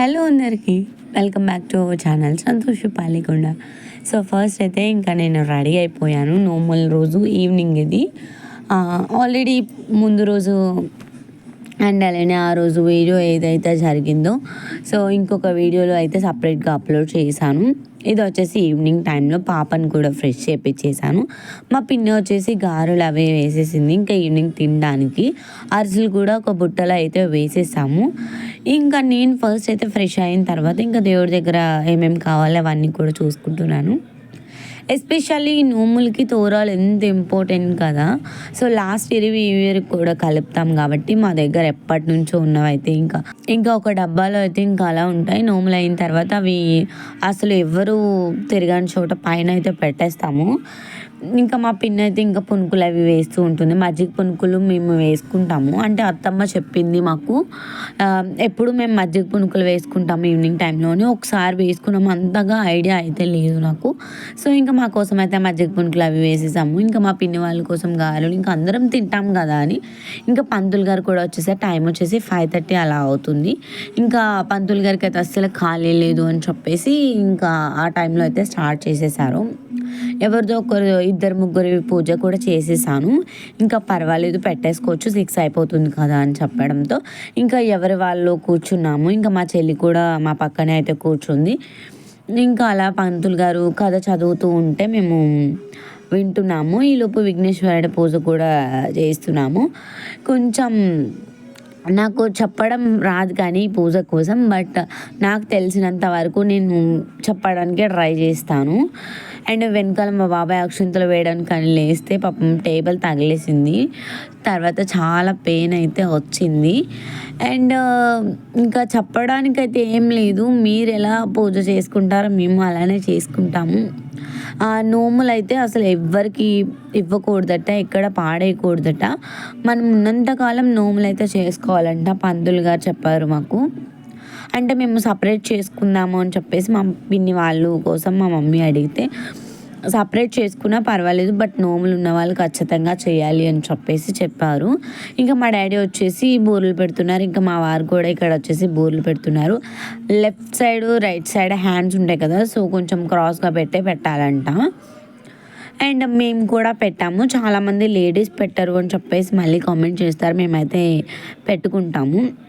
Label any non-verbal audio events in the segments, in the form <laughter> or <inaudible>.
Hello అందరికీ. Welcome back to our channel Santosh Palikonda so first అయితే ఇంకా నేను రెడీ అయిపోయాను. నోమల్ రోజు ఈవినింగ్ ఇది. Ah, ఆల్రెడీ ముందు రోజు అండ్ అలానే ఆ రోజు వీడియో ఏదైతే జరిగిందో సో ఇంకొక వీడియోలో అయితే సపరేట్గా అప్లోడ్ చేశాను. ఇది వచ్చేసి ఈవినింగ్ టైంలో పాపని కూడా ఫ్రెష్ చేపించేసాను మా పిన్ని వచ్చేసి గారెలు అవి వేసేసింది ఇంకా ఈవినింగ్ తినడానికి. అరిసెలు కూడా ఒక బుట్టలో అయితే వేసేసాము. ఇంకా నేను ఫస్ట్ అయితే ఫ్రెష్ అయిన తర్వాత ఇంకా దేవుడి దగ్గర ఏమేమి కావాలో అవన్నీ కూడా చూసుకుంటున్నాను. ఎస్పెషల్లీ నోములకి తోరాలు ఎంత ఇంపార్టెంట్ కదా. సో లాస్ట్ ఇయర్ ఈ ఇయర్ కూడా కలుపుతాం కాబట్టి మా దగ్గర ఎప్పటి నుంచో ఉన్నవైతే ఇంకా. ఇంకా ఒక డబ్బాలో అయితే ఇంకా అలా ఉంటాయి. నోములు అయిన తర్వాత అవి అసలు ఎవరు తిరగని చోట పైన అయితే పెట్టేస్తాము. ఇంకా మా పిన్ అయితే ఇంకా పునుకులు అవి వేస్తూ ఉంటుంది. మజ్జిగ పునుకులు మేము వేసుకుంటాము. అంటే అత్తమ్మ చెప్పింది మాకు. ఎప్పుడు మేము మజ్జిగ పునుకులు వేసుకుంటాము ఈవినింగ్ టైంలోనే ఒకసారి వేసుకున్నాం. అంతగా ఐడియా అయితే లేదు నాకు. సో ఇంకా మా కోసం అయితే మజ్జిగ పునుకులు అవి వేసేసాము. ఇంకా మా పిన్ని వాళ్ళ కోసం గారెలు ఇంకా అందరం తింటాం కదా అని. ఇంకా పంతులు గారు కూడా వచ్చేసారు టైం వచ్చేసి ఫైవ్ థర్టీ అలా అవుతుంది. ఇంకా పంతులు గారికి అయితే అస్సలు ఖాళీ లేదు అని చెప్పేసి ఇంకా ఆ టైంలో అయితే స్టార్ట్ చేసేసారు. ఎవరిదో ఒకరు ఇద్దరు ముగ్గురు పూజ కూడా చేసేసాను. ఇంకా పర్వాలేదు పెట్టేసుకోవచ్చు సిక్స్ అయిపోతుంది కదా అని చెప్పడంతో. ఇంకా ఎవరి వాళ్ళు కూర్చున్నాము ఇంకా మా చెల్లి కూడా మా పక్కనే అయితే కూర్చుంది. ఇంకా అలా పంతులు గారు కథ చదువుతూ ఉంటే మేము వింటున్నాము. ఈలోపు విఘ్నేశ్వరుడి పూజ కూడా చేస్తున్నాము కొంచెం నాకు చెప్పడం రాదు కానీ పూజ కోసం బట్ నాకు తెలిసినంత వరకు నేను చెప్పడానికి ట్రై చేస్తాను. అండ్ వెనకాల మా బాబాయ్ అక్షంతలు వేయడానికి కానీ లేస్తే పాపం టేబుల్ తగిలేసింది. తర్వాత చాలా పెయిన్ అయితే వచ్చింది. అండ్ ఇంకా చెప్పడానికి అయితే ఏం లేదు. మీరు ఎలా పూజ చేసుకుంటారో మేము అలానే చేసుకుంటాము. ఆ నోములు అయితే అసలు ఎవ్వరికి ఇవ్వకూడదట ఎక్కడ పాడేయకూడదట. మనం ఉన్నంతకాలం నోములు అయితే చేసుకోవాలంట పందులు గారు చెప్పారు మాకు. అంటే మేము సపరేట్ చేసుకుందాము అని చెప్పేసి మా పిన్ని వాళ్ళు కోసం మా మమ్మీ అడిగితే సపరేట్ చేసుకున్నా పర్వాలేదు బట్ నోములు ఉన్న వాళ్ళు ఖచ్చితంగా చేయాలి అని చెప్పేసి చెప్పారు. ఇంకా మా డాడీ వచ్చేసి బూరెలు పెడుతున్నారు. ఇంకా మా వారు కూడా ఇక్కడ వచ్చేసి బూరెలు పెడుతున్నారు. Left side right side hands ఉంటాయి కదా సో కొంచెం క్రాస్గా పెట్టే పెట్టాలంట. అండ్ మేము కూడా పెట్టాము. చాలామంది లేడీస్ పెట్టరు అని చెప్పేసి మళ్ళీ కామెంట్ చేస్తారు. మేమైతే పెట్టుకుంటాము.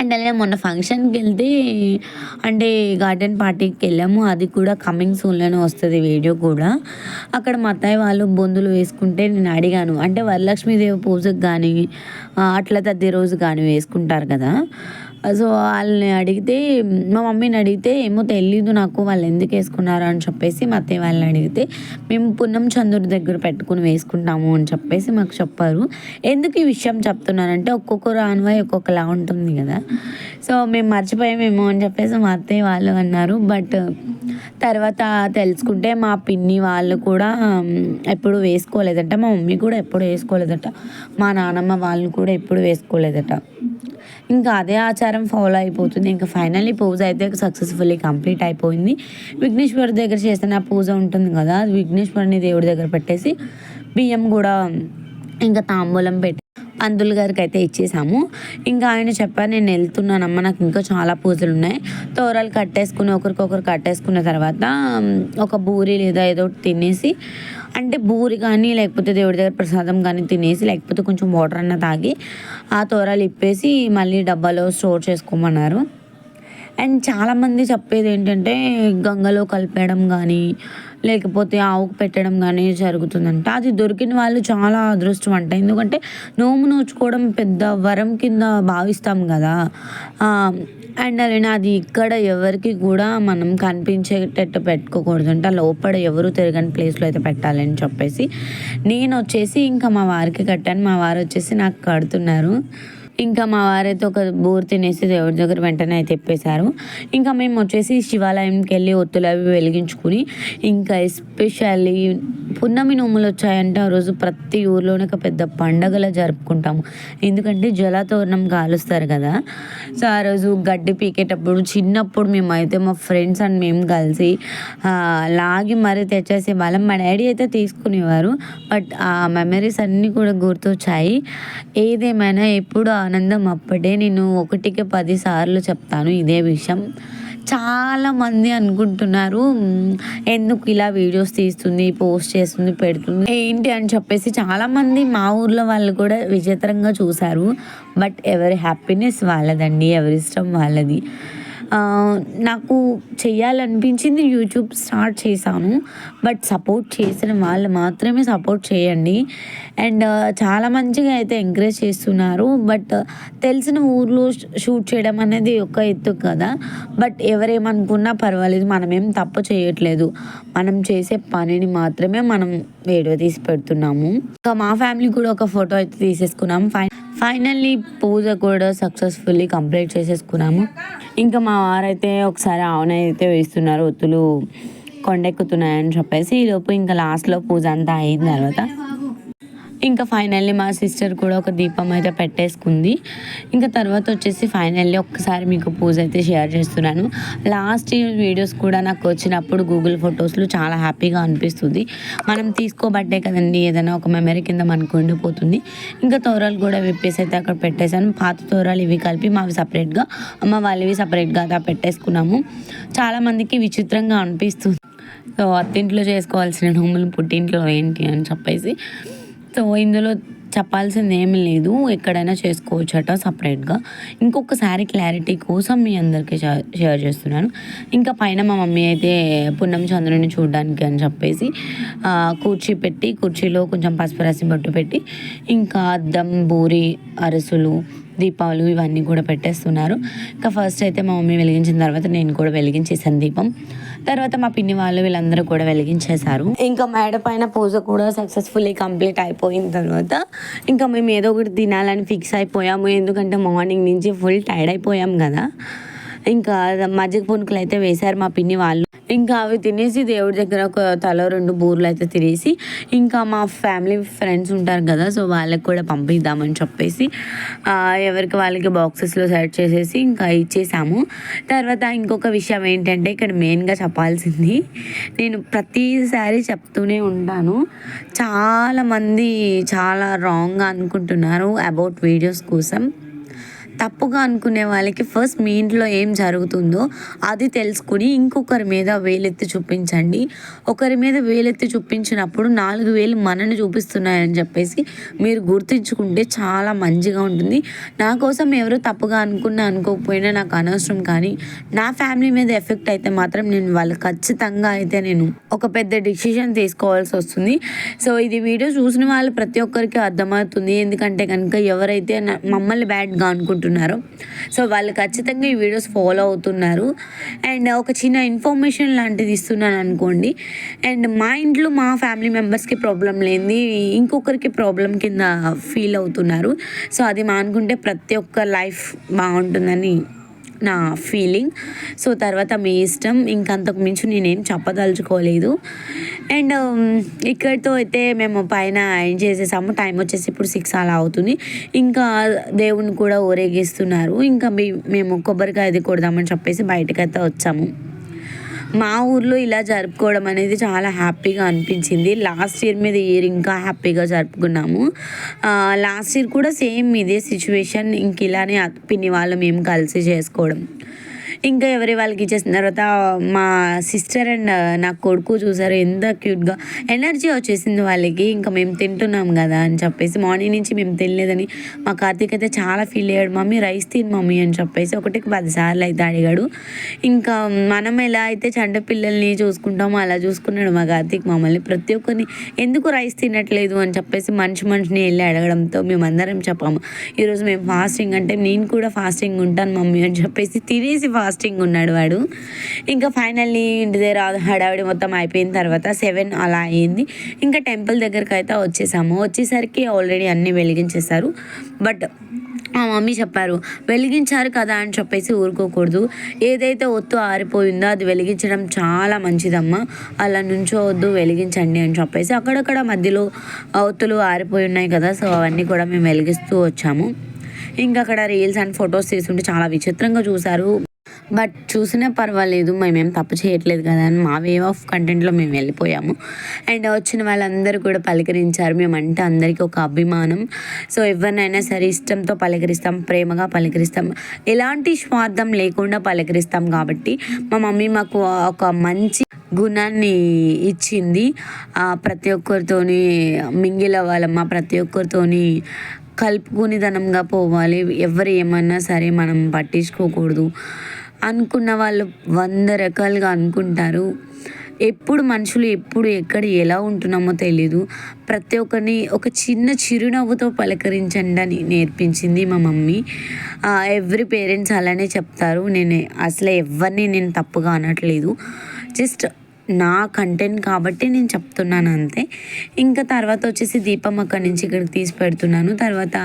అండ్ అలానే మొన్న ఫంక్షన్కి వెళ్తే అంటే గార్డెన్ పార్టీకి వెళ్ళాము. అది కూడా కమింగ్ సూన్లోనే వస్తుంది వీడియో కూడా. అక్కడ మా అత్తయ్య వాళ్ళు బొందులు వేసుకుంటే నేను అడిగాను. అంటే వరలక్ష్మీదేవి పూజకు కానీ అట్ల తద్ది రోజు కానీ వేసుకుంటారు కదా. సో వాళ్ళని అడిగితే మా మమ్మీని అడిగితే ఏమో తెలీదు నాకు వాళ్ళు ఎందుకు వేసుకున్నారు? అని చెప్పేసి మా అత్తయ్య వాళ్ళని అడిగితే మేము పున్నం చంద్రుడి దగ్గర పెట్టుకుని వేసుకుంటాము అని చెప్పేసి మాకు చెప్పారు. ఎందుకు ఈ విషయం చెప్తున్నానంటే ఒక్కొక్కరు ఆన్వాయి ఒక్కొక్కలా ఉంటుంది కదా. సో మేము మర్చిపోయామేమో అని చెప్పేసి మా అత్తయ్య వాళ్ళు అన్నారు. బట్ తర్వాత తెలుసుకుంటే మా పిన్ని వాళ్ళు కూడా ఎప్పుడు వేసుకోలేదట. మా మమ్మీ కూడా ఎప్పుడు వేసుకోలేదట. మా నానమ్మ వాళ్ళు కూడా ఎప్పుడు వేసుకోలేదట. ఇంకా అదే ఆచారం ఫాలో అయిపోతుంది. ఇంకా ఫైనల్లీ పూజ అయితే సక్సెస్ఫుల్లీ కంప్లీట్ అయిపోయింది. విఘ్నేశ్వరి దగ్గర చేసిన పూజ ఉంటుంది కదా విఘ్నేశ్వరుని దేవుడి దగ్గర పెట్టేసి బియ్యం కూడా ఇంకా తాంబూలం పెట్టి పంతులు గారికి అయితే ఇచ్చేసాము. ఇంకా ఆయన చెప్పారు నేను వెళ్తున్నానమ్మా నాకు ఇంకా చాలా పూజలు ఉన్నాయి. తోరాలు కట్టేసుకుని ఒకరికొకరు కట్టేసుకున్న తర్వాత ఒక బూరి లేదా ఏదో ఒకటి తినేసి అంటే బూరి కానీ లేకపోతే దేవుడి దగ్గర ప్రసాదం కానీ తినేసి లేకపోతే కొంచెం వాటర్ అన్న తాగి ఆ తోరాలు ఇప్పేసి మళ్ళీ డబ్బాలో స్టోర్ చేసుకోమన్నారు. అండ్ చాలామంది చెప్పేది ఏంటంటే గంగలో కలిపేయడం కానీ లేకపోతే ఆవుకు పెట్టడం కానీ జరుగుతుందంట. అది దొరికిన వాళ్ళు చాలా అదృష్టం అంట. ఎందుకంటే నోము నోచుకోవడం పెద్ద వరం కింద భావిస్తాం కదా. అండ్ అలానే అది ఇక్కడ ఎవరికి కూడా మనం కనిపించేటట్టు పెట్టుకోకూడదు. అంటే లోపల ఎవరు తిరగని ప్లేస్లో అయితే పెట్టాలని చెప్పేసి నేను వచ్చేసి ఇంకా మా వారికి కట్టాను. మా వారు వచ్చేసి నాకు కడుతున్నారు. ఇంకా మా వారైతే ఒక బోర్ తినేసి దేవుడి దగ్గర వెంటనే అయితే తిప్పేశారు ఇంకా మేము వచ్చేసి శివాలయంకి వెళ్ళి ఒత్తులు అవి వెలిగించుకుని ఇంకా ఎస్పెషల్లీ పున్నమి నోములు వచ్చాయంటే. ఆ రోజు ప్రతి ఊర్లోనే ఒక పెద్ద పండగలా జరుపుకుంటాము. ఎందుకంటే జలతోరణం కాలుస్తారు కదా. సో ఆ రోజు గడ్డి పీకేటప్పుడు చిన్నప్పుడు మేమైతే మా ఫ్రెండ్స్ అండ్ మేము కలిసి లాగి మరీ తెచ్చేసే వాళ్ళం. మా డాడీ అయితే తీసుకునేవారు. బట్ ఆ మెమరీస్ అన్నీ కూడా గుర్తొచ్చాయి. ఏదేమైనా ఎప్పుడు ఆ ఆనందం అప్పుడే నేను ఒకటికి పదిసార్లు చెప్తాను ఇదే విషయం. చాలామంది అనుకుంటున్నారు ఎందుకు ఇలా వీడియోస్ తీస్తుంది పోస్ట్ చేస్తుంది పెడుతుంది ఏంటి? అని చెప్పేసి చాలామంది మా ఊర్లో వాళ్ళు కూడా విచిత్రంగా చూశారు. బట్ ఎవరి హ్యాపీనెస్ వాళ్ళదండి ఎవరి ఇష్టం వాళ్ళది. నాకు చేయాలనిపించింది యూట్యూబ్ స్టార్ట్ చేశాను. బట్ సపోర్ట్ చేసిన వాళ్ళు మాత్రమే సపోర్ట్ చేయండి. అండ్ చాలా మంచిగా అయితే ఎంకరేజ్ చేస్తున్నారు. బట్ తెలిసిన ఊర్లో షూట్ చేయడం అనేది ఒక ఎత్తు కదా. బట్ ఎవరేమనుకున్నా పర్వాలేదు మనమేం తప్పు చేయట్లేదు. మనం చేసే పనిని మాత్రమే మనం వీడియో తీసి పెడుతున్నాము. ఇంకా మా ఫ్యామిలీ కూడా ఒక ఫోటో అయితే తీసేసుకున్నాము ఫైన్ ఫైనల్లీ పూజ కూడా సక్సెస్ఫుల్లీ కంప్లీట్ చేసేసుకున్నాము. ఇంకా మా వారైతే ఒకసారి ఆవున అయితే వేస్తున్నారు ఒత్తులు కొండెక్కుతున్నాయని చెప్పేసి ఈలోపు ఇంకా లాస్ట్లో పూజ అంతా అయిన తర్వాత ఇంకా ఫైనల్లీ మా సిస్టర్ కూడా ఒక దీపం అయితే పెట్టేసుకుంది. ఇంకా తర్వాత వచ్చేసి ఫైనల్లీ ఒక్కసారి మీకు పూజ అయితే షేర్ చేస్తున్నాను. లాస్ట్ వీడియోస్ కూడా నాకు వచ్చినప్పుడు గూగుల్ ఫొటోస్లో చాలా హ్యాపీగా అనిపిస్తుంది. మనం తీసుకోబట్టే కదండి ఏదైనా ఒక మెమరీ కింద మనకు ఉండిపోతుంది. ఇంకా తోరాలు కూడా విప్పేసి అయితే అక్కడ పెట్టేశాను. పాత తోరాలు ఇవి కలిపి మావి సపరేట్గా అమ్మ వాళ్ళవి సపరేట్గా అలా పెట్టేసుకున్నాము. చాలామందికి విచిత్రంగా అనిపిస్తుంది. సో అత్తింట్లో చేసుకోవాల్సిన నోములు పుట్టింట్లో ఏంటి అని చెప్పేసి. సో ఇందులో చెప్పాల్సింది ఏమీ లేదు. ఎక్కడైనా చేసుకోవచ్చట సపరేట్గా. ఇంకొక శారీ క్లారిటీ కోసం మీ అందరికీ షేర్ చేస్తున్నాను. ఇంకా పైన మా మమ్మీ అయితే పున్నం చంద్రుని చూడడానికి అని చెప్పేసి ఆ, కుర్చీ పెట్టి కుర్చీలో కొంచెం పసుపు రసి బొట్టు పెట్టి ఇంకా అద్దం బూరి అరసులు దీపాలు ఇవన్నీ కూడా పెట్టేస్తున్నారు. ఇంకా ఫస్ట్ అయితే మా మమ్మీ వెలిగించిన తర్వాత నేను కూడా వెలిగించేసాను దీపం. తర్వాత మా పిన్ని వాళ్ళు వీళ్ళందరూ కూడా వెలిగించేశారు. ఇంకా మేడ పైన పూజ కూడా సక్సెస్ఫుల్లీ కంప్లీట్ అయిపోయిన తర్వాత ఇంకా మేము ఏదో ఒకటి తినాలని ఫిక్స్ అయిపోయాము. ఎందుకంటే మార్నింగ్ నుంచి ఫుల్ టైర్డ్ అయిపోయాం కదా. ఇంకా మజ్జిగ పునుకులు అయితే వేశారు మా పిన్ని వాళ్ళు. ఇంకా అవి తినేసి దేవుడి దగ్గర ఒక తల రెండు బూర్లు అయితే తినేసి ఇంకా మా ఫ్యామిలీ ఫ్రెండ్స్ ఉంటారు కదా సో వాళ్ళకి కూడా పంపిద్దామని చెప్పేసి ఎవరికి వాళ్ళకి బాక్సెస్లో సెట్ చేసేసి ఇంకా ఇచ్చేసాము. తర్వాత ఇంకొక విషయం ఏంటంటే ఇక్కడ మెయిన్గా చెప్పాల్సింది నేను ప్రతిసారి చెప్తూనే ఉంటాను. చాలామంది చాలా రాంగ్గా అనుకుంటున్నారు అబౌట్ వీడియోస్ కోసం. తప్పుగా అనుకునే వాళ్ళకి ఫస్ట్ మీ ఇంట్లో ఏం జరుగుతుందో అది తెలుసుకుని ఇంకొకరి మీద వేలెత్తి చూపించండి. ఒకరి మీద వేలెత్తి చూపించినప్పుడు నాలుగు వేలు మనని చూపిస్తున్నాయని చెప్పేసి మీరు గుర్తించుకుంటే చాలా మంచిగా ఉంటుంది. నా కోసం ఎవరు తప్పుగా అనుకున్నా అనుకోకపోయినా నాకు అనవసరం కానీ నా ఫ్యామిలీ మీద ఎఫెక్ట్ అయితే మాత్రం నేను వాళ్ళు ఖచ్చితంగా అయితే నేను ఒక పెద్ద డిసిషన్ తీసుకోవాల్సి వస్తుంది. సో ఇది వీడియో చూసిన వాళ్ళు ప్రతి ఒక్కరికి అర్థమవుతుంది. ఎందుకంటే కనుక ఎవరైతే నా- మమ్మల్ని బ్యాడ్గా అనుకుంటున్నారు సో వాళ్ళు ఖచ్చితంగా ఈ వీడియోస్ ఫాలో అవుతున్నారు. అండ్ ఒక చిన్న ఇన్ఫర్మేషన్ లాంటిది ఇస్తున్నాను అనుకోండి. అండ్ మా ఇంట్లో మా ఫ్యామిలీ మెంబర్స్కి ప్రాబ్లం లేనిది ఇంకొకరికి ప్రాబ్లం కింద ఫీల్ అవుతున్నారు. సో అది మానుకుంటే ప్రతి ఒక్క లైఫ్ బాగుంటుందని నా ఫీలింగ్ సో తర్వాత మీ ఇష్టం. ఇంకంతకు మించి నేనేం చెప్పదలుచుకోలేదు. అండ్ um, ఇక్కడితో అయితే మేము పైన ఏం చేసేసాము. టైం వచ్చేసి ఇప్పుడు సిక్స్ అలా అవుతుంది. ఇంకా దేవుని కూడా ఊరేగిస్తున్నారు. ఇంకా మేము కొబ్బరికాయ అది కొడదామని చెప్పేసి బయటకైతే వచ్చాము. మా ఊర్లో ఇలా జరుపుకోవడం అనేది చాలా హ్యాపీగా అనిపించింది. లాస్ట్ ఇయర్ మీద ఇయర్ ఇంకా హ్యాపీగా జరుపుకున్నాము. లాస్ట్ ఇయర్ కూడా సేమ్ ఇదే సిచ్యువేషన్. ఇంక ఇలానే పిన్ని వాళ్ళు మేము కలిసి చేసుకోవడం. ఇంకా ఎవరి వాళ్ళకి ఇచ్చేసిన తర్వాత మా సిస్టర్ అండ్ uh, నా కొడుకు చూసారు ఎంత క్యూట్గా ఎనర్జీ వచ్చేసింది వాళ్ళకి. ఇంకా మేము తింటున్నాం కదా అని చెప్పేసి మార్నింగ్ నుంచి మేము తినలేదని మా కార్తీక్ అయితే చాలా ఫీల్ అయ్యాడు. మమ్మీ రైస్ తిని మమ్మీ అని చెప్పేసి ఒకటికి పదిసార్లు అయితే అడిగాడు. ఇంకా మనం ఎలా అయితే చండ పిల్లల్ని చూసుకుంటామో అలా చూసుకున్నాడు మా కార్తీక్. మమ్మల్ని ప్రతి ఒక్కరిని ఎందుకు రైస్ తినట్లేదు? అని చెప్పేసి మనిషి మనిషిని వెళ్ళి అడగడంతో మేమందరం చెప్పాము. ఈరోజు మేము ఫాస్టింగ్ అంటే నేను కూడా ఫాస్టింగ్ ఉంటాను మమ్మీ అని చెప్పేసి తినేసి ఫాస్టింగ్ ఉన్నాడు వాడు. ఇంకా ఫైనల్లీ ఇంటి దగ్గర హడావిడి మొత్తం అయిపోయిన తర్వాత సెవెన్ అలా అయింది. ఇంకా టెంపుల్ దగ్గరికి అయితే వచ్చేసాము. వచ్చేసరికి ఆల్రెడీ అన్నీ వెలిగించేశారు. బట్ మా మమ్మీ చెప్పారు వెలిగించారు కదా అని చెప్పేసి ఊరుకోకూడదు. ఏదైతే ఒత్తు ఆరిపోయిందో అది వెలిగించడం చాలా మంచిదమ్మా. అలా నుంచోవద్దు వెలిగించండి అని చెప్పేసి అక్కడక్కడ మధ్యలో ఒత్తులు ఆరిపోయి ఉన్నాయి కదా సో అవన్నీ కూడా మేము వెలిగిస్తూ వచ్చాము. ఇంకా అక్కడ రీల్స్ అండ్ ఫొటోస్ తీసుకుంటే చాలా విచిత్రంగా చూశారు. బట్ చూసినా పర్వాలేదు మేమేం తప్పు చేయట్లేదు కదా అని మా వే ఆఫ్ కంటెంట్లో మేము వెళ్ళిపోయాము. అండ్ వచ్చిన వాళ్ళందరూ కూడా పలకరించారు మేమంటే అందరికీ ఒక అభిమానం. సో ఎవరినైనా సరే ఇష్టంతో పలకరిస్తాం ప్రేమగా పలకరిస్తాం. ఎలాంటి స్వార్థం లేకుండా పలకరిస్తాం కాబట్టి మా మమ్మీ మాకు ఒక మంచి గుణాన్ని ఇచ్చింది. ప్రతి ఒక్కరితోని మింగిల వాళ్ళమ్మ ప్రతి ఒక్కరితోని కలుపుకునిదనంగా పోవాలి. ఎవరు ఏమన్నా సరే మనం పట్టించుకోకూడదు. అనుకున్న వాళ్ళు వంద రకాలుగా అనుకుంటారు. ఎప్పుడు మనుషులు ఎప్పుడు ఎక్కడ ఎలా ఉంటున్నామో తెలీదు. ప్రతి ఒక్కరిని ఒక చిన్న చిరునవ్వుతో పలకరించండి అని నేర్పించింది మా మమ్మీ. ఎవ్రీ పేరెంట్స్ అలానే చెప్తారు. నేను అసలు ఎవరిని నేను తప్పుగా అనట్లేదు. జస్ట్ నా కంటెంట్ కాబట్టి నేను చెప్తున్నాను అంతే. ఇంకా తర్వాత వచ్చేసి దీపం అక్కడి నుంచి ఇక్కడికి తీసి పెడుతున్నాను. తర్వాత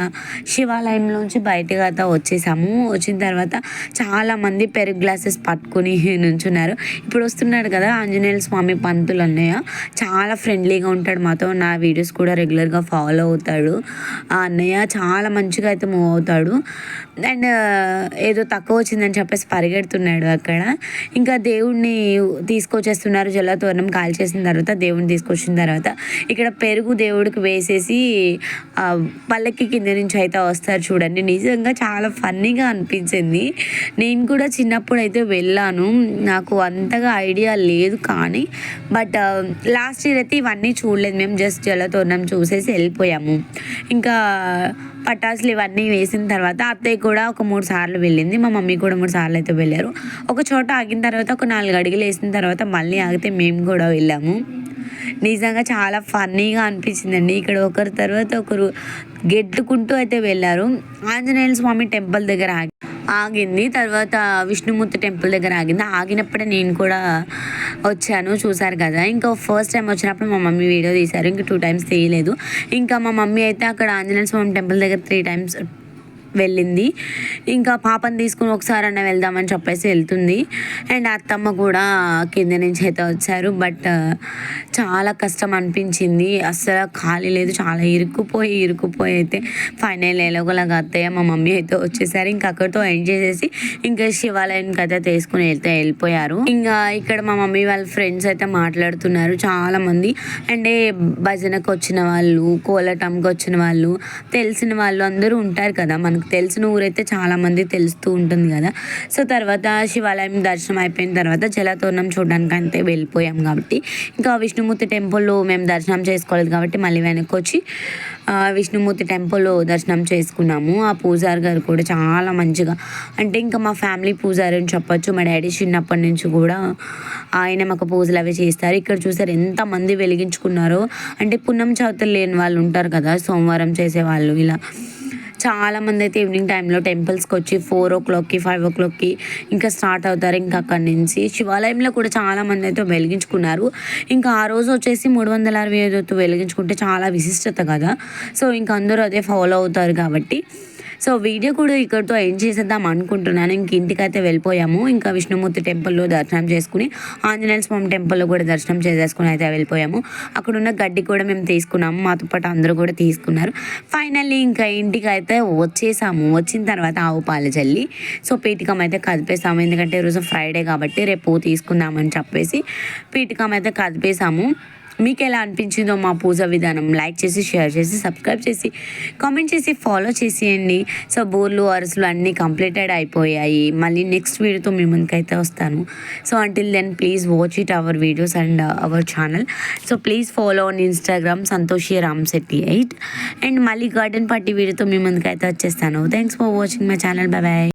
శివాలయంలోంచి బయటకు అత వచ్చేసాము. వచ్చిన తర్వాత చాలామంది పెరుగు గ్లాసెస్ పట్టుకుని <laughs> నుంచున్నారు. ఇప్పుడు వస్తున్నాడు కదా ఆంజనేయుల స్వామి పంతులు అన్నయ్య. చాలా ఫ్రెండ్లీగా ఉంటాడు. మాతో నా వీడియోస్ కూడా రెగ్యులర్గా ఫాలో అవుతాడు. ఆ అన్నయ్య చాలా మంచిగా అయితే మూవ్ అవుతాడు. అండ్ ఏదో తక్కువ వచ్చిందని చెప్పేసి పరిగెడుతున్నాడు అక్కడ. ఇంకా దేవుడిని తీసుకొచ్చేస్తున్నారు జలతోరణం కాల్చేసిన తర్వాత దేవుడిని తీసుకొచ్చిన తర్వాత ఇక్కడ పెరుగు దేవుడికి వేసేసి పల్లకి కింద నుంచి అయితే వస్తారు చూడండి. నిజంగా చాలా ఫన్నీగా అనిపించింది. నేను కూడా చిన్నప్పుడు అయితే వెళ్ళాను. నాకు అంతగా ఐడియా లేదు కానీ బట్ లాస్ట్ ఇయర్ అయితే ఇవన్నీ చూడలేదు. మేము జస్ట్ జలతోరణం చూసేసి వెళ్ళిపోయాము. ఇంకా పటాసులు ఇవన్నీ వేసిన తర్వాత అత్తయ్య కూడా ఒక మూడు సార్లు వెళ్ళింది. మా మమ్మీ కూడా మూడు సార్లు అయితే వెళ్ళారు. ఒక చోట ఆగిన తర్వాత ఒక నాలుగు అడుగులు వేసిన తర్వాత మళ్ళీ ఆగితే మేము కూడా వెళ్ళాము. నిజంగా చాలా ఫన్నీగా అనిపించిందండి. ఇక్కడ ఒకరి తర్వాత ఒకరు గెట్టుకుంటూ అయితే వెళ్ళారు. ఆంజనేయుల స్వామి టెంపుల్ దగ్గర ఆగి ఆగింది. తర్వాత విష్ణుమూర్తి టెంపుల్ దగ్గర ఆగింది. ఆగినప్పుడే నేను కూడా వచ్చాను. చూసారు కదా. ఇంకా ఫస్ట్ టైం వచ్చినప్పుడు మా మమ్మీ వీడియో తీశారు. ఇంకా టూ టైమ్స్ తీయలేదు. ఇంకా మా మమ్మీ అయితే అక్కడ ఆంజనేయ స్వామి టెంపుల్ దగ్గర త్రీ టైమ్స్ వెళ్ళింది. ఇంకా పాపని తీసుకుని ఒకసారి అన్న వెళ్దామని చెప్పేసి వెళ్తుంది. అండ్ అత్తమ్మ కూడా కింద నుంచి అయితే వచ్చారు. బట్ చాలా కష్టం అనిపించింది. అస్సలు ఖాళీ లేదు. చాలా ఇరుక్కుపోయి ఇరుక్కుపోయి అయితే ఫైనల్ ఎలాగోలాగా అత్తయ్య మా మమ్మీ అయితే వచ్చేసారు. ఇంకా అక్కడితో ఎండ్ చేసేసి ఇంకా శివాలయానికి అయితే తీసుకుని వెళ్తే వెళ్ళిపోయారు. ఇంకా ఇక్కడ మా మమ్మీ వాళ్ళ ఫ్రెండ్స్ అయితే మాట్లాడుతున్నారు చాలా మంది అండ్ భజనకు వచ్చిన వాళ్ళు కోలటంకి వచ్చిన వాళ్ళు తెలిసిన వాళ్ళు అందరూ ఉంటారు కదా మనకు తెలిసిన ఊరైతే చాలామంది తెలుస్తూ ఉంటుంది కదా. సో తర్వాత శివాలయం దర్శనం అయిపోయిన తర్వాత జలతోరణం చూడడానికి అంతే వెళ్ళిపోయాం కాబట్టి. ఇంకా విష్ణుమూర్తి టెంపుల్లో మేము దర్శనం చేసుకోలేదు కాబట్టి మళ్ళీ వెనక్కి వచ్చి విష్ణుమూర్తి టెంపుల్లో దర్శనం చేసుకున్నాము. ఆ పూజారి గారు కూడా చాలా మంచిగా అంటే ఇంకా మా ఫ్యామిలీ పూజారి అని చెప్పొచ్చు. మా డాడీ చిన్నప్పటి నుంచి కూడా ఆయన మాకు పూజలు అవి చేస్తారు. ఇక్కడ చూసారు ఎంతమంది వెలిగించుకున్నారో. అంటే పున్నం చవితులు లేని వాళ్ళు ఉంటారు కదా సోమవారం చేసే వాళ్ళు ఇలా. చాలా మంది అయితే ఈవినింగ్ టైంలో టెంపుల్స్కి వచ్చి ఫోర్ ఓ క్లాక్కి ఫైవ్ ఓ క్లాక్కి ఇంకా స్టార్ట్ అవుతారు ఇంకా అక్కడి నుంచి. శివాలయంలో కూడా చాలామంది అయితే వెలిగించుకున్నారు. ఇంకా ఆ రోజు వచ్చేసి మూడు వందల అరవై ఐదు వెలిగించుకుంటే చాలా విశిష్టత కదా. సో ఇంకా అందరూ అదే ఫాలో అవుతారు కాబట్టి. సో వీడియో కూడా ఇక్కడితో ఎండ్ చేసేద్దాం అనుకుంటున్నాను. ఇంక ఇంటికైతే వెళ్ళిపోయాము. ఇంకా విష్ణుమూర్తి టెంపుల్లో దర్శనం చేసుకుని ఆంజనేయ స్వామి టెంపుల్లో కూడా దర్శనం చేసేసుకుని అయితే వెళ్ళిపోయాము. అక్కడ ఉన్న గడ్డి కూడా మేము తీసుకున్నాము. మాతో పాటు అందరూ కూడా తీసుకున్నారు. ఫైనల్లీ ఇంకా ఇంటికి అయితే వచ్చేసాము. వచ్చిన తర్వాత ఆవు పాలు చల్లి సో పీఠికం అయితే కదిపేసాము. ఎందుకంటే ఈరోజు ఫ్రైడే కాబట్టి రేపు తీసుకుందామని చెప్పేసి పీఠికం అయితే కదిపేసాము. మీకు ఎలా అనిపించిందో మా పూజ విధానం లైక్ చేసి షేర్ చేసి సబ్స్క్రైబ్ చేసి కామెంట్ చేసి ఫాలో చేసేయండి. సో బోర్లు అరుసులు అన్నీ కంప్లీటెడ్ అయిపోయాయి. మళ్ళీ నెక్స్ట్ వీడియోతో మీ ముందుకైతే వస్తాను. So until then please watch it our videos and our channel so please follow on Instagram Santoshi Ram Shetty eight and మళ్ళీ గార్డెన్ పార్టీ వీడియోతో మీ ముందుకైతే వచ్చేస్తాను. Thanks for watching my channel bye